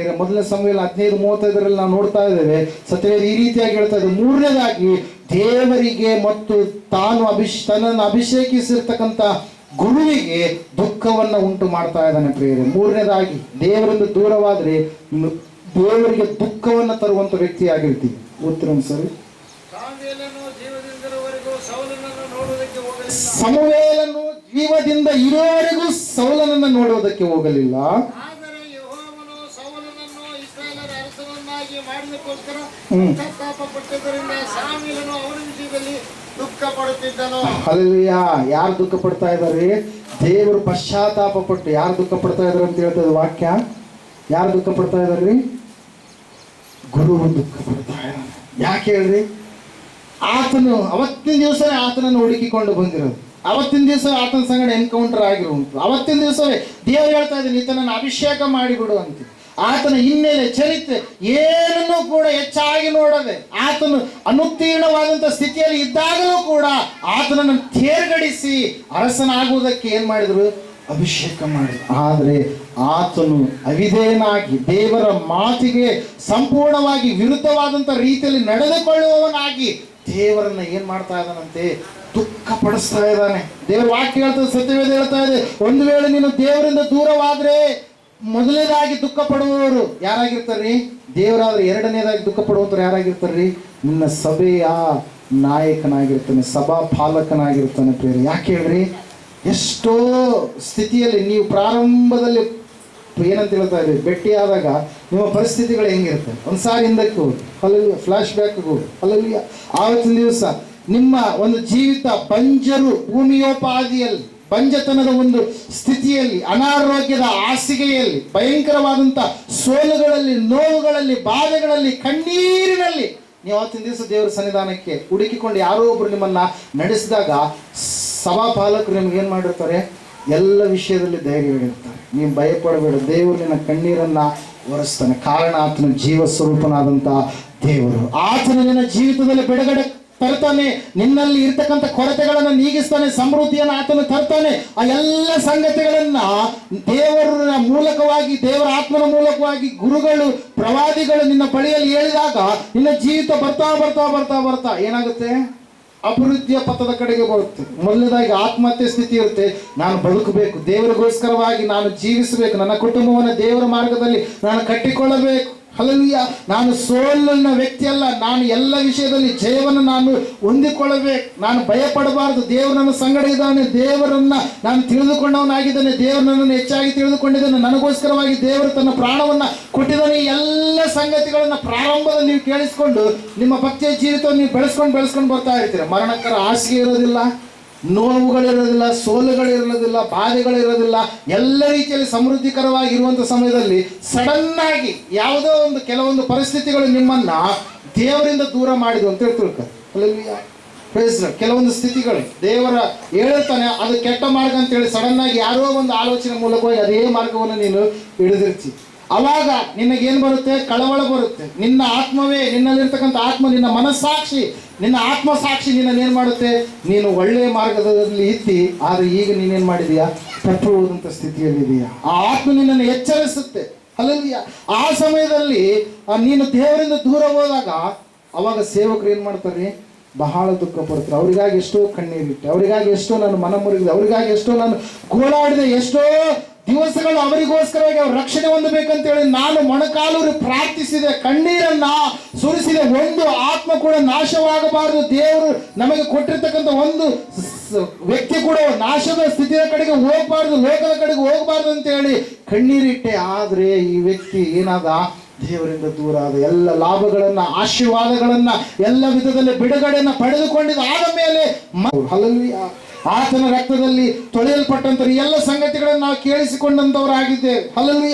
ಈಗ ಮೊದಲನೇ ಸಮಯದಲ್ಲಿ ಹದಿನೈದು ಮೂವತ್ತೈದರಲ್ಲಿ ನಾವು ನೋಡ್ತಾ ಇದ್ದೇವೆ ಸತ್ಯವೇದ ಈ ರೀತಿಯಾಗಿ ಹೇಳ್ತಾ ಇದ್ದೇವೆ ಮೂರನೇದಾಗಿ ದೇವರಿಗೆ ಮತ್ತು ತಾನು ಅಭಿಷ್ ತನ್ನನ್ನು ಅಭಿಷೇಕಿಸಿರ್ತಕ್ಕಂಥ ಗುರುವಿಗೆ ದುಃಖವನ್ನ ಉಂಟು ಮಾಡ್ತಾ ಇದ್ದಾನೆ ಪ್ರಿಯರೇ. ಮೂರನೇದಾಗಿ ದೇವರಿಂದ ದೂರವಾದರೆ ದೇವರಿಗೆ ದುಃಖವನ್ನು ತರುವಂತ ವ್ಯಕ್ತಿ ಆಗಿರ್ತೀವಿ ಉತ್ತರ ಸರಿ. ಸಮವೇಲನ್ನು ಸಮವೇಲನು ಜೀವದಿಂದ ಇರೋವರೆಗೂ ಸೌಲನನ್ನು ನೋಡುವುದಕ್ಕೆ ಹೋಗಲಿಲ್ಲ. ಮಾಡಲಿಕ್ಕೋಸ್ಕರ ಹ್ಮ್. ಪಶ್ಚಾತ್ತಾಪ ಅವನ ವಿಷಯದಲ್ಲಿ ದುಃಖ ಪಡುತ್ತಿದ್ದನು. ಅಲ್ಲಿಯ ಯಾರು ದುಃಖ ಪಡ್ತಾ ಇದ್ದಾರೆ? ದೇವರು ಪಶ್ಚಾತ್ತಾಪ ಪಟ್ಟು ಯಾರು ದುಃಖ ಪಡ್ತಾ ಇದಾರೆ ಅಂತ ಹೇಳ್ತದ ವಾಕ್ಯ? ಯಾರು ದುಃಖ ಪಡ್ತಾ ಇದಾರ್ರಿ ಗುರು ದುಃಖ ಪಡ್ತಾ ಯಾಕೆ ಹೇಳ್ರಿ? ಆತನು ಅವತ್ತಿನ ದಿವಸವೇ ಆತನನ್ನು ಹುಡುಕಿಕೊಂಡು ಬಂದಿರೋದು. ಅವತ್ತಿನ ದಿವಸ ಆತನ ಸಂಗಡ ಎನ್ಕೌಂಟರ್ ಆಗಿರುವಂತು ಅವತ್ತಿನ ದಿವಸವೇ ದೇವರು ಹೇಳ್ತಾ ಇದ್ದೀನಿ ಈತನನ್ನು ಅಭಿಷೇಕ ಮಾಡಿಬಿಡು ಅಂತ. ಆತನ ಹಿನ್ನೆಲೆ ಚರಿತ್ರೆ ಏನನ್ನೂ ಕೂಡ ಹೆಚ್ಚಾಗಿ ನೋಡದೆ ಆತನು ಅನುತ್ತೀರ್ಣವಾದಂಥ ಸ್ಥಿತಿಯಲ್ಲಿ ಇದ್ದಾಗಲೂ ಕೂಡ ಆತನನ್ನು ತೇರ್ಗಡಿಸಿ ಅರಸನಾಗುವುದಕ್ಕೆ ಏನ್ ಮಾಡಿದ್ರು? ಅಭಿಷೇಕ ಮಾಡಿದ್ರು. ಆದರೆ ಆತನು ಅವಿದೇನಾಗಿ ದೇವರ ಮಾತಿಗೆ ಸಂಪೂರ್ಣವಾಗಿ ವಿರುದ್ಧವಾದಂಥ ರೀತಿಯಲ್ಲಿ ನಡೆದುಕೊಳ್ಳುವವನಾಗಿ ದೇವರನ್ನ ಏನ್ ಮಾಡ್ತಾ ಇದ್ದಾನಂತೆ? ದುಃಖ ಪಡಿಸ್ತಾ ಇದ್ದಾನೆ. ದೇವರ ವಾಕ್ಯ ಹೇಳ್ತದೆ, ಸತ್ಯವೇದ ಹೇಳ್ತಾ ಇದೆ, ಒಂದು ವೇಳೆ ನೀನು ದೇವರಿಂದ ದೂರವಾದ್ರೆ ಮೊದಲನೇದಾಗಿ ದುಃಖ ಪಡುವವರು ಯಾರಾಗಿರ್ತಾರ್ರಿ? ದೇವರಾದ್ರೆ ಎರಡನೇದಾಗಿ ದುಃಖ ಪಡುವಂಥವ್ರು ಯಾರಾಗಿರ್ತಾರ್ರಿ? ನಿನ್ನ ಸಭೆಯ ನಾಯಕನಾಗಿರ್ತಾನೆ, ಸಭಾ ಪಾಲಕನಾಗಿರ್ತಾನೆ ಪ್ರೇರೆ ಯಾಕೆ ಹೇಳ್ರಿ? ಎಷ್ಟೋ ಸ್ಥಿತಿಯಲ್ಲಿ ನೀವು ಪ್ರಾರಂಭದಲ್ಲಿ ಏನಂತ ಹೇಳ್ತಾ ಇದ್ದೀವಿ ಆದಾಗ ನಿಮ್ಮ ಪರಿಸ್ಥಿತಿಗಳು ಹೆಂಗಿರುತ್ತೆ? ಒಂದು ಸಾರಿ ಹಿಂದಕ್ಕೆ ಹೋಗಿ, ಅಲ್ಲಲ್ಲಿ ಫ್ಲಾಶ್ ಬ್ಯಾಕ್ ಹೋಗಿ, ಅಲ್ಲಲ್ಲಿ ಆವತ್ತಿನ ದಿವಸ ನಿಮ್ಮ ಒಂದು ಜೀವಿತ ಬಂಜರು ಭೂಮಿಯೋಪಾದಿಯಲ್ಲಿ ಬಂಜತನದ ಒಂದು ಸ್ಥಿತಿಯಲ್ಲಿ, ಅನಾರೋಗ್ಯದ ಹಾಸಿಗೆಯಲ್ಲಿ ಭಯಂಕರವಾದಂಥ ಸೋಲುಗಳಲ್ಲಿ, ನೋವುಗಳಲ್ಲಿ, ಬಾಧೆಗಳಲ್ಲಿ, ಕಣ್ಣೀರಿನಲ್ಲಿ ನೀವು ಅವತ್ತಿನ ದಿವಸ ದೇವರ ಸನ್ನಿಧಾನಕ್ಕೆ ಹುಡುಕಿಕೊಂಡು ಯಾರೋ ಒಬ್ರು ನಿಮ್ಮನ್ನ ನಡೆಸಿದಾಗ ಸಭಾಪಾಲಕರು ನಿಮ್ಗೆ ಏನು ಮಾಡಿರ್ತಾರೆ? ಎಲ್ಲ ವಿಷಯದಲ್ಲಿ ಧೈರ್ಯ ಹೇಳಿರ್ತಾರೆ ನೀವು ಭಯಪಡಬೇಡ. ದೇವರು ನಿನ್ನ ಕಣ್ಣೀರನ್ನ ಒರೆಸ್ತಾನೆ. ಕಾರಣ ಆತನ ಜೀವ ಸ್ವರೂಪನಾದಂಥ ದೇವರು. ಆತನ ನಿನ್ನ ಜೀವಿತದಲ್ಲಿ ಬಿಡುಗಡೆ ತರ್ತಾನೆ, ನಿನ್ನಲ್ಲಿ ಇರ್ತಕ್ಕಂಥ ಕೊರತೆಗಳನ್ನು ನೀಗಿಸ್ತಾನೆ, ಸಮೃದ್ಧಿಯನ್ನು ಆತನು ತರ್ತಾನೆ. ಆ ಎಲ್ಲ ಸಂಗತಿಗಳನ್ನ ದೇವರ ಮೂಲಕವಾಗಿ, ದೇವರ ಆತ್ಮನ ಮೂಲಕವಾಗಿ ಗುರುಗಳು, ಪ್ರವಾದಿಗಳು ನಿನ್ನ ಬಳಿಯಲ್ಲಿ ಹೇಳಿದಾಗ ನಿನ್ನ ಜೀವಿತ ಬರ್ತಾ ಬರ್ತಾ ಬರ್ತಾ ಬರ್ತಾ ಏನಾಗುತ್ತೆ? ಅಭಿವೃದ್ಧಿಯ ಪಥದ ಕಡೆಗೆ ಬರುತ್ತೆ ಮೊದಲನೇದಾಗಿ ಆತ್ಮಹತ್ಯೆ ಸ್ಥಿತಿ ಇರುತ್ತೆ. ನಾನು ಬದುಕಬೇಕು, ದೇವರಿಗೋಸ್ಕರವಾಗಿ ನಾನು ಜೀವಿಸಬೇಕು, ನನ್ನ ಕುಟುಂಬವನ್ನು ದೇವರ ಮಾರ್ಗದಲ್ಲಿ ನಾನು ಕಟ್ಟಿಕೊಳ್ಳಬೇಕು. ಅಲ್ಲಲ್ಲಿಯ ನಾನು ಸೋಲಿನ ವ್ಯಕ್ತಿ ಅಲ್ಲ ನಾನು ಎಲ್ಲ ವಿಷಯದಲ್ಲಿ ಜಯವನ್ನು ನಾನು ಹೊಂದಿಕೊಳ್ಳಬೇಕು. ನಾನು ಭಯಪಡಬಾರದು. ದೇವರನ್ನು ಸಂಗಡ ಇದ್ದಾನೆ. ದೇವರನ್ನ ನಾನು ತಿಳಿದುಕೊಂಡವನಾಗಿದ್ದಾನೆ. ದೇವರನ್ನು ಹೆಚ್ಚಾಗಿ ತಿಳಿದುಕೊಂಡಿದ್ದಾನೆ. ನನಗೋಸ್ಕರವಾಗಿ ದೇವರು ತನ್ನ ಪ್ರಾಣವನ್ನ ಕೊಟ್ಟಿದ್ದಾನೆ. ಎಲ್ಲ ಸಂಗತಿಗಳನ್ನ ಪ್ರಾರಂಭದಲ್ಲಿ ನೀವು ಕೇಳಿಸ್ಕೊಂಡು ನಿಮ್ಮ ಭಕ್ತಿಯ ಜೀವಿತವನ್ನು ನೀವು ಬೆಳೆಸ್ಕೊಂಡು ಬೆಳೆಸ್ಕೊಂಡು ಬರ್ತಾ ಇರ್ತೀರ. ಮರಣಕರ ಹಾಸಿಗೆ ಇರೋದಿಲ್ಲ. ನೋವುಗಳಿರೋದಿಲ್ಲ, ಸೋಲುಗಳಿರೋದಿಲ್ಲ, ಬಾಧೆಗಳಿರೋದಿಲ್ಲ, ಎಲ್ಲ ರೀತಿಯಲ್ಲಿ ಸಮೃದ್ಧಿಕರವಾಗಿರುವಂಥ ಸಮಯದಲ್ಲಿ ಸಡನ್ ಆಗಿ ಯಾವುದೋ ಒಂದು ಕೆಲವೊಂದು ಪರಿಸ್ಥಿತಿಗಳು ನಿಮ್ಮನ್ನ ದೇವರಿಂದ ದೂರ ಮಾಡಿದ್ವು ಅಂತ ಹೇಳ್ತಿರ್ತಾರೆ ಕೆಲವೊಂದು ಸ್ಥಿತಿಗಳು ದೇವರ ಹೇಳಿರ್ತಾನೆ ಅದು ಕೆಟ್ಟ ಮಾರ್ಗ ಅಂತೇಳಿ ಸಡನ್ ಆಗಿ ಯಾರೋ ಒಂದು ಆಲೋಚನೆ ಮೂಲಕವಾಗಿ ಅದೇ ಮಾರ್ಗವನ್ನು ನೀನು ಹಿಡಿದಿರ್ತಿ. ಅವಾಗ ನಿನಗೇನು ಬರುತ್ತೆ? ಕಳವಳ ಬರುತ್ತೆ. ನಿನ್ನ ಆತ್ಮವೇ ನಿನ್ನಲ್ಲಿರ್ತಕ್ಕಂಥ ಆತ್ಮ, ನಿನ್ನ ಮನಸ್ಸಾಕ್ಷಿ, ನಿನ್ನ ಆತ್ಮಸಾಕ್ಷಿ ನಿನ್ನನ್ನು ಏನು ಮಾಡುತ್ತೆ? ನೀನು ಒಳ್ಳೆಯ ಮಾರ್ಗದಲ್ಲಿ ಇತ್ತಿ ಆದರೆ ಈಗ ನೀನೇನು ಮಾಡಿದೀಯಾ? ಸ್ಥಿತಿಯಲ್ಲಿ ಸ್ಥಿತಿಯಲ್ಲಿದೆಯಾ ಆ ಆತ್ಮ ನಿನ್ನನ್ನು ಎಚ್ಚರಿಸುತ್ತೆ. ಅಲ್ಲಲ್ಲಿಯ, ಆ ಸಮಯದಲ್ಲಿ ನೀನು ದೇವರಿಂದ ದೂರ ಹೋದಾಗ, ಅವಾಗ ಸೇವಕರು ಏನು ಮಾಡ್ತಾರೆ? ಬಹಳ ದುಃಖ ಪಡ್ತಾರೆ. ಅವರಿಗಾಗಿ ಎಷ್ಟೋ ಕಣ್ಣೀರಿಟ್ಟೆ, ಅವರಿಗಾಗಿ ಎಷ್ಟೋ ನಾನು ಮನ ಮುರಿದೆ, ಅವರಿಗಾಗಿ ಎಷ್ಟೋ ನಾನು ಗೋಳಾಡಿದೆ, ಎಷ್ಟೋ ದಿವಸಗಳು ಅವರಿಗೋಸ್ಕರವಾಗಿ ಅವ್ರ ರಕ್ಷಣೆ ಹೊಂದಬೇಕಂತೇಳಿ ನಾನು ಮೊಣಕಾಲೂರು ಪ್ರಾರ್ಥಿಸಿದೆ, ಕಣ್ಣೀರನ್ನ ಸುರಿಸಿದೆ. ಒಂದು ಆತ್ಮ ಕೂಡ ನಾಶವಾಗಬಾರದು. ದೇವರು ನಮಗೆ ಕೊಟ್ಟಿರ್ತಕ್ಕಂಥ ಒಂದು ವ್ಯಕ್ತಿ ಕೂಡ ನಾಶದ ಸ್ಥಿತಿಯ ಕಡೆಗೆ ಹೋಗಬಾರ್ದು, ಲೋಕದ ಕಡೆಗೆ ಹೋಗಬಾರ್ದು ಅಂತ ಹೇಳಿ ಕಣ್ಣೀರಿಟ್ಟೆ. ಆದ್ರೆ ಈ ವ್ಯಕ್ತಿ ಏನಾದ? ದೇವರಿಂದ ದೂರ ಆದ. ಎಲ್ಲ ಲಾಭಗಳನ್ನ, ಆಶೀರ್ವಾದಗಳನ್ನ, ಎಲ್ಲ ವಿಧದಲ್ಲಿ ಬಿಡುಗಡೆಯನ್ನ ಪಡೆದುಕೊಂಡಿದ ಆದ ಮೇಲೆ ಹಲಲ್ವಿಯ ಆತನ ರಕ್ತದಲ್ಲಿ ತೊಳೆಯಲ್ಪಟ್ಟಂತ ಎಲ್ಲ ಸಂಗತಿಗಳನ್ನು ನಾವು ಕೇಳಿಸಿಕೊಂಡಂತವರಾಗಿದ್ದೇವೆ. ಅಲ್ಲಲ್ಲಿ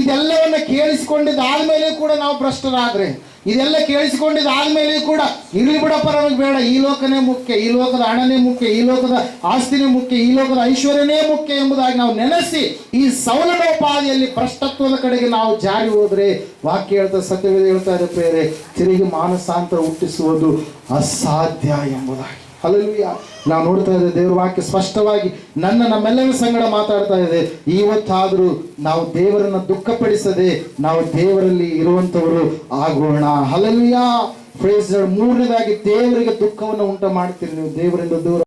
ಇದೆಲ್ಲವನ್ನ ಕೇಳಿಸಿಕೊಂಡಿದ್ದ ಆದ್ಮೇಲೆ ಕೂಡ ನಾವು ಭ್ರಷ್ಟರಾದ್ರೆ, ಇದೆಲ್ಲ ಕೇಳಿಸಿಕೊಂಡಿದ್ದ ಆದ್ಮೇಲೆ ಕೂಡ ಇರ್ಲಿ ಬಿಡಪ್ಪ ನಮಗೆ ಬೇಡ. ಈ ಲೋಕನೇ ಮುಖ್ಯ, ಈ ಲೋಕದ ಹಣನೇ ಮುಖ್ಯ, ಈ ಲೋಕದ ಆಸ್ತಿನೇ ಮುಖ್ಯ, ಈ ಲೋಕದ ಐಶ್ವರ್ಯನೇ ಮುಖ್ಯ ಎಂಬುದಾಗಿ ನಾವು ನೆನೆಸಿ ಈ ಸೌಲಭ್ಯೋಪಾದಿಯಲ್ಲಿ ಭ್ರಷ್ಟತ್ವದ ಕಡೆಗೆ ನಾವು ಜಾರಿ ಹೋದ್ರೆ, ವಾಕ್ಯ ಹೇಳ್ತಾ, ಸತ್ಯವೇದ ಹೇಳ್ತಾ ಪ್ರೇರೆ ತಿರುಗಿ ಮಾನಸಾಂತರ ಹುಟ್ಟಿಸುವುದು ಅಸಾಧ್ಯ ಎಂಬುದಾಗಿ. ಅಲ್ಲಲ್ವಿಯ ನಾವು ನೋಡ್ತಾ ಇದ್ದೇವೆ ದೇವರ ವಾಕ್ಯ ಸ್ಪಷ್ಟವಾಗಿ ನನ್ನ ನಮ್ಮೆಲ್ಲರ ಸಂಗಡ ಮಾತಾಡ್ತಾ ಇದೆ ಇವತ್ತಾದರೂ ನಾವು ದೇವರನ್ನು ದುಃಖಪಡಿಸದೆ ನಾವು ದೇವರಲ್ಲಿ ಇರುವಂತವರು ಆಗೋಣ. ಹಲಲಿಯ ಫ್ರೇಸ್ ಮೂರನೇದಾಗಿ ದೇವರಿಗೆ ದುಃಖವನ್ನು ಉಂಟು ಮಾಡ್ತೀರಿ ನೀವು. ದೇವರಿಂದ ದೂರ